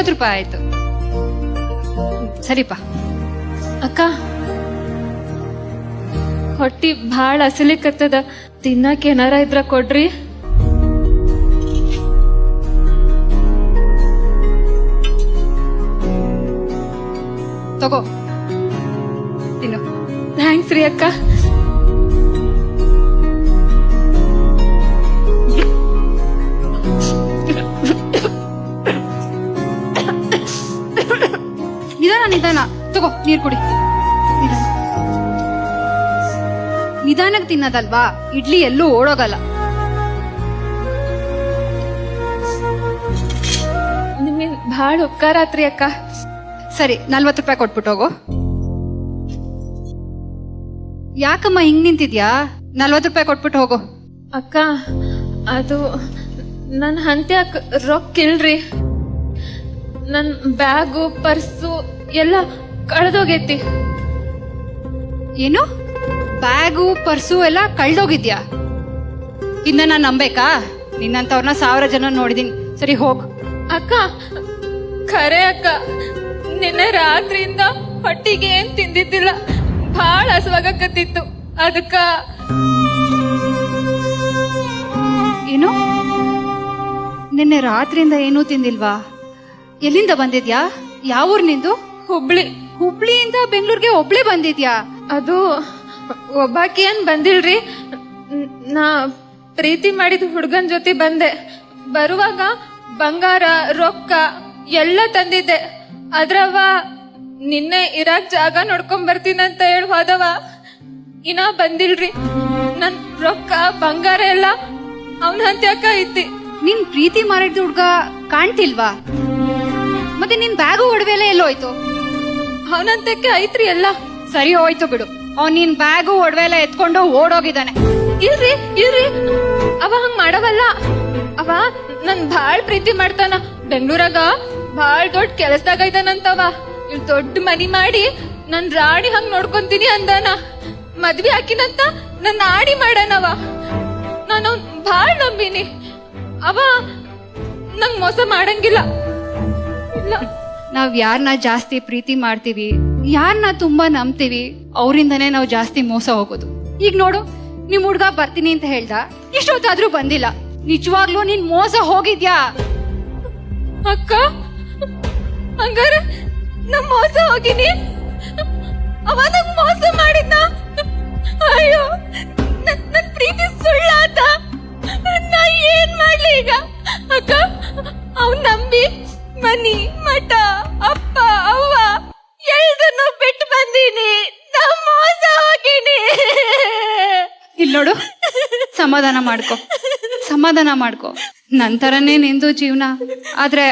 ನಲ್ವತ್ತು ರೂಪಾಯಿ ಆಯ್ತು ಸರಿಪಾ ಅಕ್ಕ, ಹೊಟ್ಟಿ ಭಾಳ ಅಸಲಿಕತ್ತದ ತಿನ್ನಕ್ಕೆ ಏನಾರ ಇದ್ರ ಕೊಡ್ರಿ. ತಗೋ. ತಿನ್ನು. ಥ್ಯಾಂಕ್ಸ್ ರೀ ಅಕ್ಕ. ತಗೋ ನೀರ್ ಕುಡಿ. ನಿಧಾನಕ್ ನಿಧಾನಕ್ಕೆ ತಿನ್ನೋದಲ್ವಾ? ಇಡ್ಲಿ ಎಲ್ಲೂ ಓಡೋಗಲ್ಲ. ನಿಮ್ಗೆ ಭಾಳ ಉಪಕಾರ ಆತ್ರಿ ಅಕ್ಕ. ಸರಿ ನಲ್ವತ್ತು ರೂಪಾಯಿ ಕೊಟ್ಬಿಟ್ಟು ಹೋಗು. ಯಾಕಮ್ಮ ಹಿಂಗ್ ನಿಂತಿದ್ಯಾ? ನಲ್ವತ್ತು ರೂಪಾಯಿ ಕೊಟ್ಬಿಟ್ಟು ಹೋಗು. ಅಕ್ಕ ಅದು ನನ್ನ ಹಂತೆ ರೊಕ್ಕ ಇಲ್ರಿ. ನನ್ನ ಬ್ಯಾಗು ಪರ್ಸು ಎಲ್ಲ ಕಳೆದೋಗೈತಿ. ಏನು? ಬ್ಯಾಗು ಪರ್ಸು ಎಲ್ಲ ಕಳ್ದೋಗಿದ್ಯಾ? ಇನ್ನ ನಾನು ನಂಬೇಕಾ? ನಿನ್ನಂತವ್ರನ್ನ ಸಾವಿರ ಜನ ನೋಡಿದೀನಿ. ಸರಿ ಹೋಗ್. ಅಕ್ಕ ಖರೆ ಅಕ್ಕ. ನಿನ್ನೆ ರಾತ್ರಿಯಿಂದ ಹೊಟ್ಟಿಗೆ ಏನ್ ತಿಂದಿದ್ದಿಲ್ಲ. ಬಹಳ ಹಸುವಾಗಕತ್ತಿತ್ತು. ಅದಕ್ಕ ಏನು? ನಿನ್ನೆ ರಾತ್ರಿಯಿಂದ ಏನೂ ತಿಂದಿಲ್ವಾ? ಎಲ್ಲಿಂದ ಬಂದಿದ್ಯಾ? ಯಾವ ಊರ್ ನಿಂದು? ಹುಬ್ಳಿ. ಹುಬ್ಳಿಯಿಂದ ಬೆಂಗಳೂರಿಗೆ ಒಬ್ಳೆ ಬಂದಿದ್ಯಾ? ಅದು ಒಬ್ಬಾಕಿ ಏನ್ ಬಂದಿಲ್ರಿ. ನಾ ಪ್ರೀತಿ ಮಾಡಿದ ಹುಡುಗನ್ ಜೊತೆ ಬಂದೆ. ಬರುವಾಗ ಬಂಗಾರ ರೊಕ್ಕ ಎಲ್ಲ ತಂದಿದ್ದೆ. ಅದ್ರವ ನಿನ್ನೆ ಇರಾಕ್ ಜಾಗ ನೋಡ್ಕೊಂಡ್ ಬರ್ತೀನಂತ ಹೇಳಿ ಹೋದವ. ಇನ್ನ ಬಂದಿಲ್ರಿ. ನನ್ ರೊಕ್ಕ ಬಂಗಾರ ಎಲ್ಲ ಅವನ ಹಂತ್ಯಾಕ ಐತಿ ನಿನ್ ಪ್ರೀತಿ ಮಾಡಿದ ಹುಡ್ಗ ಕಾಣ್ತಿಲ್ವಾ? ಮತ್ತೆ ನಿನ್ ಬ್ಯಾಗು ಒಡವೆಲ್ಲ ಎಲ್ಲೋಯ್ತು? ಅವನಂತಕ್ಕೆ ಐತ್ರಿ ಎಲ್ಲ ಸರಿ ಹೋಯ್ತು ಬಿಡು. ಅವ್ನ್ ನಿನ್ ಬ್ಯಾಗು, ಒಡವೆ ಎಲ್ಲ ಎತ್ಕೊಂಡು ಓಡೋಗಿದ್ದಾನೆ. ಇಲ್ರಿ ಇಲ್ರಿ ಅವ ಹಂಗ್ ಮಾಡವಲ್ಲ. ಅವ ನನ್ ಬಾಳ್ ಪ್ರೀತಿ ಮಾಡ್ತಾನ. ಬೆಂಗ್ಳೂರಾಗ ಬಾಳ್ ದೊಡ್ಡ ಕೆಲಸದಾಗ ಇದಾನಂತವ. ಇಲ್ ದೊಡ್ಡ ಮನಿ ಮಾಡಿ ನನ್ ರಾಣಿ ಹಂಗ್ ನೋಡ್ಕೊಂತೀನಿ ಅಂದಾನ. ಮದ್ವಿ ಹಾಕಿನಂತ ನನ್ನ ಆಡಿ ಮಾಡನವ. ನಾನು ಅವ್ನ್ ಬಾಳ್ ನಂಬಿನಿ. ಅವ ನಂಗ್ ಮೋಸ ಮಾಡಂಗಿಲ್ಲ. ಇಲ್ಲ. ನಾವ್ ಯಾರನ್ನ ಜಾಸ್ತಿ ಪ್ರೀತಿ ಮಾಡ್ತೀವಿ ಯಾರನ್ನ ತುಂಬಾ ನಂಬ್ತೀವಿ, ಅವರಿಂದನೇ ನಾವು ಜಾಸ್ತಿ ಮೋಸ ಹೋಗೋದು. ಈಗ ನೋಡು, ನಿಮ್ ಹುಡ್ಗ ಬರ್ತೀನಿ ಅಂತ ಹೇಳ್ದ, ಇಷ್ಟೊತ್ತಾದ್ರೂ ಬಂದಿಲ್ಲ. ನಿಜವಾಗ್ಲೂ ನೀನ್ ಮೋಸ ಹೋಗಿದ್ಯಾ? ಅಕ್ಕ, ಹಂಗಾರ ನಮ್ ಮೋಸ ಹೋಗಿನಿ. ಅವ ನಂಗ್ ಮೋಸ ಮಾಡಿದ್ನ. ಅಯ್ಯೋ, ನನ್ ಪ್ರೀತಿ ಸುಳ್ಳಾತ. ನಾ ಏನ್ ಮಾಡ್ಲಿ ಈಗ? ಅಕ್ಕ, ಅವ್ನ್ ನಂಬಿ ಮನಿ ಮಠ ಅಪ್ಪ ಅವ್ವ ಎಲ್ದನ್ನು ಬಿಟ್ಟು ಬಂದೀನಿ. ನಾ ಮೋಸ ಹೋಗಿನಿ. ಇಲ್ಲಿ ನೋಡು ಸಮಾಧಾನ ಮಾಡ್ಕೊ. ಸಮಾಧಾನ ಮಾಡ್ಕೊ. ನಂತರನೇ ನಿಂದು ಜೀವನ. ಆದ್ರೆ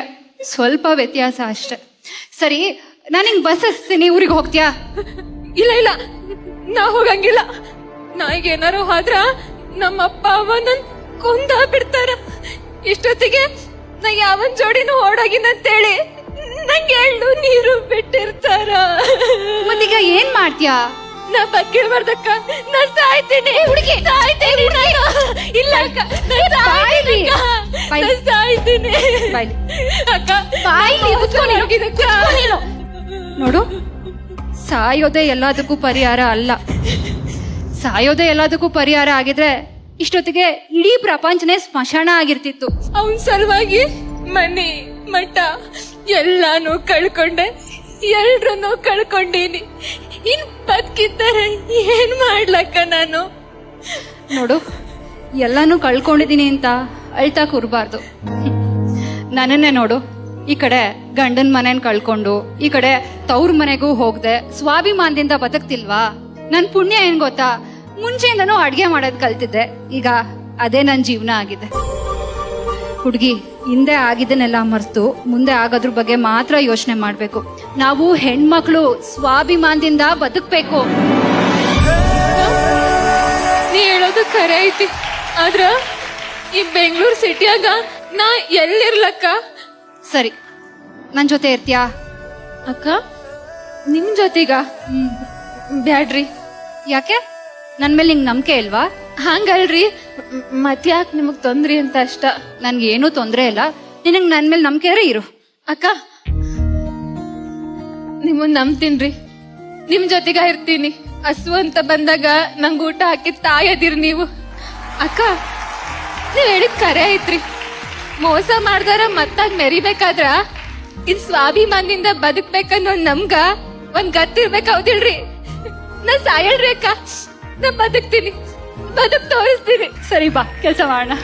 ಸ್ವಲ್ಪ ವ್ಯತ್ಯಾಸ ಅಷ್ಟೆ. ಸರಿ ನಾನು ಹಿಂಗ್ ಬಸ್ ಹಚ್ತೀನಿ. ಊರಿಗೆ ಹೋಗ್ತೀಯಾ? ಇಲ್ಲ ಇಲ್ಲ. ನಾ ಹೋಗಂಗಿಲ್ಲ. ನಾ ಈಗ ಏನಾರು ಆದ್ರ ನಮ್ಮ ಅಪ್ಪ ಅವ್ವ ನನ್ ಕೊಂದ ಬಿಡ್ತಾರ ಇಷ್ಟೊತ್ತಿಗೆ ನಾ ಯಾವನ್ ಜೋಡಿನೂ ಓಡೋಗಿನಂತೇಳಿ ನಂಗೆ ಎಳ್ಳು ನೀರು ಬಿಟ್ಟಿರ್ತಾರ ಮತ್ತೀಗ ಏನ್ ಮಾಡ್ತೀಯಾ ನಾ ಬಕ್ಕಿಡ್ಬಾರ್ದಕ್ಕ ನಾ ಸಾಯ್ತೀನಿ ಹುಡುಗಿ ಸಾಯ್ತೀನಿ ನಾನು. ಇಲ್ಲ ಅಕ್ಕ ನಾ ಸಾಯ್ತೀನಿ ಅಕ್ಕ. ಸಾಯ್ತೀನಿ ಬಾಯ್. ಅಕ್ಕ ಬಾಯ್ಲಿ ಕುತ್ಕೊ ನೀನು. ಹೋಗಿದ್ದಕ್ಕ. ನೋಡು ಸಾಯೋದೇ ಎಲ್ಲದಕ್ಕೂ ಪರಿಹಾರ ಅಲ್ಲ ಸಾಯೋದೇ ಎಲ್ಲದಕ್ಕೂ ಪರಿಹಾರ ಆಗಿದ್ರೆ ಇಷ್ಟೊತ್ತಿಗೆ ಇಡೀ ಪ್ರಪಂಚನೇ ಸ್ಮಶಾನ ಆಗಿರ್ತಿತ್ತು ಅವನ್ ಸಲುವಾಗಿ ಮನೆ ಮಠ ಎಲ್ಲಾನು ಕಳ್ಕೊಂಡೆ, ಎಲ್ರನ್ನೂ ಕಳ್ಕೊಂಡೀನಿ. ಇನ್ ಬದುಕಿದ್ದಾರೆ ಏನ್ ಮಾಡ್ಲಕ್ಕ ನಾನು? ನೋಡು, ಎಲ್ಲಾನು ಕಳ್ಕೊಂಡಿದೀನಿ ಅಂತ ಅಳ್ತಾ ಕೂರ್ಬಾರ್ದು. ನನ್ನನ್ನೇ ನೋಡು, ಈ ಕಡೆ ಗಂಡನ್ ಮನೇನ್ ಕಳ್ಕೊಂಡು, ಈ ಕಡೆ ತವ್ರ ಮನೆಗೂ ಹೋಗ್ದೆ, ಸ್ವಾಭಿಮಾನದಿಂದ ಬದುಕ್ತಿಲ್ವಾ? ನನ್ ಪುಣ್ಯ ಏನ್ ಗೊತ್ತಾ? ಮುಂಚೆಯಿಂದನೂ ಅಡ್ಗೆ ಮಾಡೋದ್ ಕಲ್ತಿದ್ದೆ, ಈಗ ಅದೇ ನನ್ ಜೀವನ ಆಗಿದೆ. ಹುಡುಗಿ ಹಿಂದೆ ಆಗಿದ್ದನ್ನೆಲ್ಲ ಮರೆತು ಮುಂದೆ ಆಗೋದ್ರ ಬಗ್ಗೆ ಮಾತ್ರ ಯೋಚನೆ ಮಾಡಬೇಕು. ನಾವು ಹೆಣ್ಮಕ್ಳು ಸ್ವಾಭಿಮಾನದಿಂದ ಬದುಕಬೇಕು. ನೀ ಹೇಳೋದು ಖರೆ ಐತಿ. ಆದ್ರ ಈ ಬೆಂಗಳೂರು ಸಿಟಿಯಾಗ ನಾ ಎಲ್ಲಿರ್ಲಕ್ಕ? ಸರಿ ನನ್ ಜೊತೆ ಇರ್ತೀಯಾ? ಅಕ್ಕ ನಿಮ್ ಜೊತೆಗ? ಬ್ಯಾಡ್ರಿ. ಯಾಕೆ? ನನ್ ಮೇಲೆ ನಿಂಗೆ ನಂಬಿಕೆ ಇಲ್ವಾ? ಹಂಗಲ್ರಿ. ಮತ್ಯಾಕ್ ನಿಮಗ್ ತೊಂದ್ರಿ ಅಂತ ಅಷ್ಟ? ನನ್ಗೆ ಏನೂ ತೊಂದ್ರೆ ಇಲ್ಲ. ನಿನಗ್ ನನ್ ಮೇಲೆ ನಂಬಿಕೆ ಇರು. ಅಕ್ಕ, ನಿಮ್ಮನ್ ನಂಬ್ತೀನ್ರಿ. ನಿಮ್ ಜೊತೆಗ ಇರ್ತೀನಿ. ಹಸು ಅಂತ ಬಂದಾಗ ನಂಗೆ ಊಟ ಹಾಕಿ ತಾಯದಿರಿ ನೀವು. ಅಕ್ಕ, ನೀವ್ ಹೇಳಿದ್ ಕರೆ ಐತ್ರಿ. ಮೋಸ ಮಾಡ್ದಾರ ಮತ್ತಾಗ ಮೆರಿಬೇಕಾದ್ರ ಇನ್ ಸ್ವಾಭಿಮಾನದಿಂದ ಬದುಕ್ಬೇಕನ್ನೋ ನಮ್ಗ ಒಂದ್ ಗತ್ತಿರ್ಬೇಕ್ ಹೌದಿಲ್ರಿ? ನಾ ಸಾಯಳ್ರಿ ಅಕ್ಕ. ನಾ ಬದುಕ್ತೀನಿ. ಬದುಕ್ ತೋರಿಸ್ತೀನಿ. ಸರಿ ಬಾ. ಕೆಲಸ ಮಾಡೋಣ.